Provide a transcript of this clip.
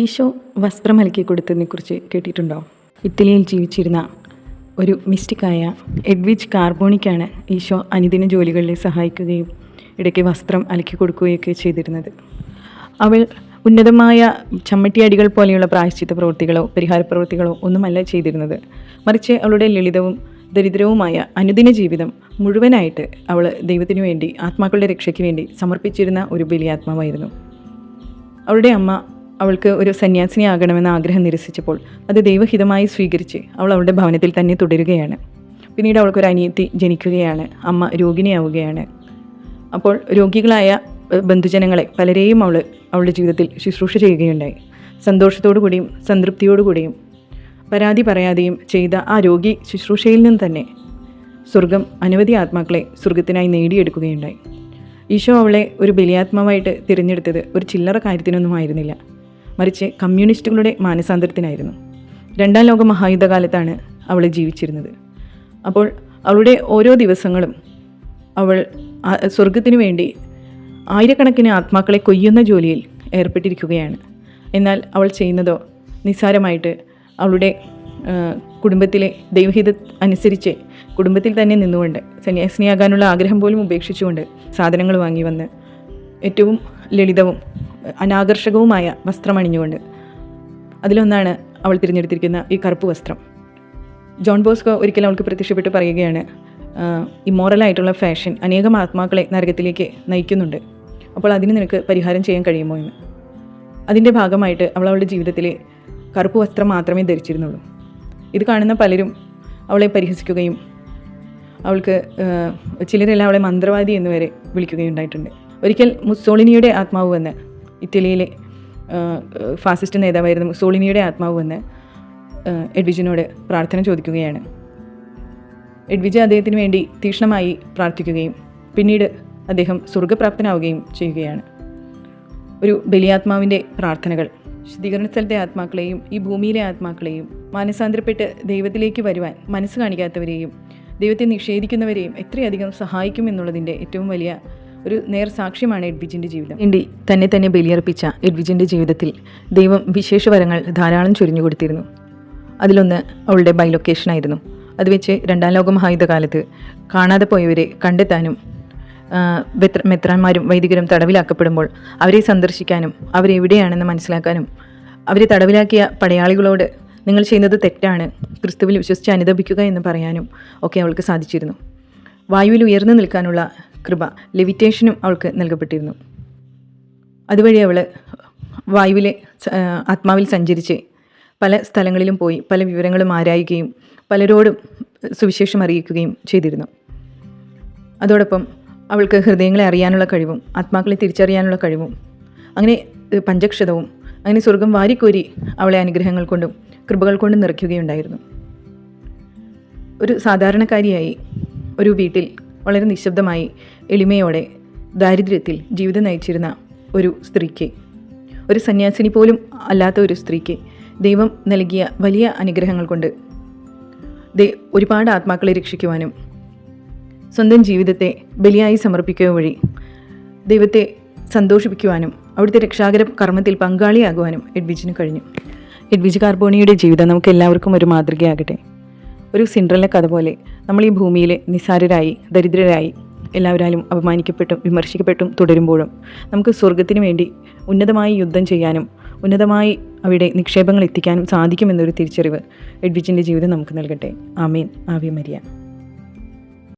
ഈശോ വസ്ത്രം അലക്കി കൊടുത്തതിനെക്കുറിച്ച് കേട്ടിട്ടുണ്ടോ? ഇറ്റലിയിൽ ജീവിച്ചിരുന്ന ഒരു മിസ്റ്റിക്കായ എഡ്വിച്ച് കാർബോണിക്കാണ് ഈശോ അനുദിന ജോലികളിൽ സഹായിക്കുകയും ഇടയ്ക്ക് വസ്ത്രം അലക്കി കൊടുക്കുകയൊക്കെ ചെയ്തിരുന്നത്. അവൾ ഉന്നതമായ ചമ്മട്ടിയടികൾ പോലെയുള്ള പ്രായശ്ചിത്ത പ്രവൃത്തികളോ പരിഹാര പ്രവൃത്തികളോ ഒന്നുമല്ല ചെയ്തിരുന്നത്. മറിച്ച് അവളുടെ ലളിതവും ദരിദ്രവുമായ അനുദിന ജീവിതം മുഴുവനായിട്ട് അവൾ ദൈവത്തിനു വേണ്ടി ആത്മാക്കളുടെ രക്ഷയ്ക്ക് വേണ്ടി സമർപ്പിച്ചിരുന്ന ഒരു ബലിയാത്മാവായിരുന്നു അവളുടെ അമ്മ അവൾക്ക് ഒരു സന്യാസിനി ആകണമെന്ന ആഗ്രഹം നിരസിച്ചപ്പോൾ അത് ദൈവഹിതമായി സ്വീകരിച്ച് അവൾ അവളുടെ ഭവനത്തിൽ തന്നെ തുടരുകയാണ്. പിന്നീട് അവൾക്കൊരു അനിയത്തി ജനിക്കുകയാണ്. അമ്മ രോഗിണിയാവുകയാണ്. അപ്പോൾ രോഗികളായ ബന്ധുജനങ്ങളെ പലരെയും അവൾ അവളുടെ ജീവിതത്തിൽ ശുശ്രൂഷ ചെയ്യുകയുണ്ടായി. സന്തോഷത്തോടു കൂടിയും സംതൃപ്തിയോടു കൂടിയും പരാതി പറയാതെയും ചെയ്ത ആ രോഗി ശുശ്രൂഷയിൽ നിന്ന് തന്നെ സ്വർഗം അനവധി ആത്മാക്കളെ സ്വർഗത്തിനായി നേടിയെടുക്കുകയുണ്ടായി. ഈശോ അവളെ ഒരു ബലിയാത്മാവായിട്ട് തിരഞ്ഞെടുത്തത് ഒരു ചില്ലറ കാര്യത്തിനൊന്നും ആയിരുന്നില്ല. മറിച്ച് കമ്മ്യൂണിസ്റ്റുകളുടെ മാനസാന്തരത്തിനായിരുന്നു. രണ്ടാം ലോക മഹായുദ്ധകാലത്താണ് അവൾ ജീവിച്ചിരുന്നത്. അപ്പോൾ അവളുടെ ഓരോ ദിവസങ്ങളും അവൾ സ്വർഗത്തിനു വേണ്ടി ആയിരക്കണക്കിന് ആത്മാക്കളെ കൊയ്യുന്ന ജോലിയിൽ ഏർപ്പെട്ടിരിക്കുകയാണ്. എന്നാൽ അവൾ ചെയ്യുന്നതോ നിസ്സാരമായിട്ട് അവളുടെ കുടുംബത്തിലെ ദൈവഹിത അനുസരിച്ച് കുടുംബത്തിൽ തന്നെ നിന്നുകൊണ്ട് സന്യാസിനിയാകാനുള്ള ആഗ്രഹം പോലും ഉപേക്ഷിച്ചുകൊണ്ട് സാധനങ്ങൾ വാങ്ങി വന്ന് ഏറ്റവും ലളിതവും അനാകർഷകവുമായ വസ്ത്രം അണിഞ്ഞുകൊണ്ട് അതിലൊന്നാണ് അവൾ തിരഞ്ഞെടുത്തിരിക്കുന്ന ഈ കറുപ്പ് വസ്ത്രം. ജോൺ ബോസ്കോ ഒരിക്കലും അവൾക്ക് പ്രത്യക്ഷപ്പെട്ട് പറയുകയാണ് ഇമ്മോറലായിട്ടുള്ള ഫാഷൻ അനേകം ആത്മാക്കളെ നരകത്തിലേക്ക് നയിക്കുന്നുണ്ട്. അപ്പോൾ അതിന് നിനക്ക് പരിഹാരം ചെയ്യാൻ കഴിയുമോ എന്ന്? അതിന്റെ ഭാഗമായിട്ട് അവൾ അവളുടെ ജീവിതത്തിൽ കറുപ്പ് വസ്ത്രം മാത്രമേ ധരിച്ചിരുന്നുള്ളൂ. ഇത് കാണുന്ന പലരും അവളെ പരിഹസിക്കുകയും അവൾക്ക് ചിലരെല്ലാം അവളെ മന്ത്രവാദി എന്ന് വരെ വിളിക്കുകയുണ്ടായിട്ടുണ്ട്. ഒരിക്കൽ മുസോളിനിയുടെ ആത്മാവ് വന്ന് ഇറ്റലിയിലെ ഫാസിസ്റ്റ് നേതാവായിരുന്ന സോളിനിയുടെ ആത്മാവ് വന്ന് എഡ്വിജിനോട് പ്രാർത്ഥന ചോദിക്കുകയാണ്. എഡ്വിജ അദ്ദേഹത്തിന് വേണ്ടി തീക്ഷ്ണമായി പ്രാർത്ഥിക്കുകയും പിന്നീട് അദ്ദേഹം സ്വർഗപ്രാപ്തനാവുകയും ചെയ്യുകയാണ്. ഒരു ബലിയാത്മാവിന്റെ പ്രാർത്ഥനകൾ ശുദ്ധീകരണ സ്ഥലത്തെ ആത്മാക്കളെയും ഈ ഭൂമിയിലെ ആത്മാക്കളെയും മാനസാന്തരപ്പെട്ട് ദൈവത്തിലേക്ക് വരുവാൻ മനസ്സ് കാണിക്കാത്തവരെയും ദൈവത്തെ നിഷേധിക്കുന്നവരെയും എത്രയധികം സഹായിക്കുമെന്നുള്ളതിന്റെ ഏറ്റവും വലിയ ഒരു നേർ സാക്ഷ്യമാണ് എഡ്വിജിന്റെ ജീവിതം. വേണ്ടി തന്നെ തന്നെ ബലിയർപ്പിച്ച എഡ്വിജിന്റെ ജീവിതത്തിൽ ദൈവം വിശേഷ വരങ്ങൾ ധാരാളം ചൊരിഞ്ഞു കൊടുത്തിരുന്നു. അതിലൊന്ന് അവളുടെ ബൈ ലൊക്കേഷനായിരുന്നു അത് വെച്ച് രണ്ടാം ലോക മഹായുദ്ധകാലത്ത് കാണാതെ പോയവരെ കണ്ടെത്താനും മെത്രാന്മാരും വൈദികരും തടവിലാക്കപ്പെടുമ്പോൾ അവരെ സന്ദർശിക്കാനും അവരെവിടെയാണെന്ന് മനസ്സിലാക്കാനും അവരെ തടവിലാക്കിയ പടയാളികളോട് നിങ്ങൾ ചെയ്യുന്നത് തെറ്റാണ് ക്രിസ്തുവിൽ വിശ്വസിച്ച് അനുദപിക്കുക എന്ന് പറയാനും ഒക്കെ അവൾക്ക് സാധിച്ചിരുന്നു. വായുവിൽ ഉയർന്നു നിൽക്കാനുള്ള കൃപ ലെവിറ്റേഷനും അവൾക്ക് നൽകപ്പെട്ടിരുന്നു. അതുവഴി അവൾ വായുവിലെ ആത്മാവിൽ സഞ്ചരിച്ച് പല സ്ഥലങ്ങളിലും പോയി പല വിവരങ്ങളും ആരായുകയും പലരോടും സുവിശേഷം അറിയിക്കുകയും ചെയ്തിരുന്നു. അതോടൊപ്പം അവൾക്ക് ഹൃദയങ്ങളെ അറിയാനുള്ള കഴിവും ആത്മാക്കളെ തിരിച്ചറിയാനുള്ള കഴിവും അങ്ങനെ പഞ്ചക്ഷതവും അങ്ങനെ സ്വർഗം വാരിക്കോരി അവളെ അനുഗ്രഹങ്ങൾ കൊണ്ടും കൃപകൾ കൊണ്ടും നിറയ്ക്കുകയുണ്ടായിരുന്നു. ഒരു സാധാരണക്കാരിയായി ഒരു വീട്ടിൽ വളരെ നിശബ്ദമായി എളിമയോടെ ദാരിദ്ര്യത്തിൽ ജീവിതം നയിച്ചിരുന്ന ഒരു സ്ത്രീക്ക്. ഒരു സന്യാസിനി പോലും അല്ലാത്ത ഒരു സ്ത്രീക്ക് ദൈവം നൽകിയ വലിയ അനുഗ്രഹങ്ങൾ കൊണ്ട് ദേ ഒരുപാട് ആത്മാക്കളെ രക്ഷിക്കുവാനും സ്വന്തം ജീവിതത്തെ ബലിയായി സമർപ്പിക്കുക വഴി ദൈവത്തെ സന്തോഷിപ്പിക്കുവാനും അവിടുത്തെ രക്ഷാകര കർമ്മത്തിൽ പങ്കാളിയാകുവാനും എഡ്വിജിന് കഴിഞ്ഞു. എഡ്വിജ് കാർബോണിയുടെ ജീവിതം നമുക്ക് എല്ലാവർക്കും ഒരു മാതൃകയാകട്ടെ. ഒരു സിൻഡ്രല്ല കഥ പോലെ നമ്മൾ ഈ ഭൂമിയിൽ നിസാരരായി ദരിദ്രരായി എല്ലാവരാലും അപമാനിക്കപ്പെട്ടും വിമർശിക്കപ്പെട്ടും തുടരുമ്പോഴും നമുക്ക് സ്വർഗത്തിന് വേണ്ടി ഉന്നതമായി യുദ്ധം ചെയ്യാനും ഉന്നതമായി അവിടെ നിക്ഷേപങ്ങൾ എത്തിക്കാനും സാധിക്കുമെന്നൊരു തിരിച്ചറിവ് എഡ്വിജിന്റെ ജീവിതം നമുക്ക് നൽകട്ടെ. ആമീൻ. ആവ്യ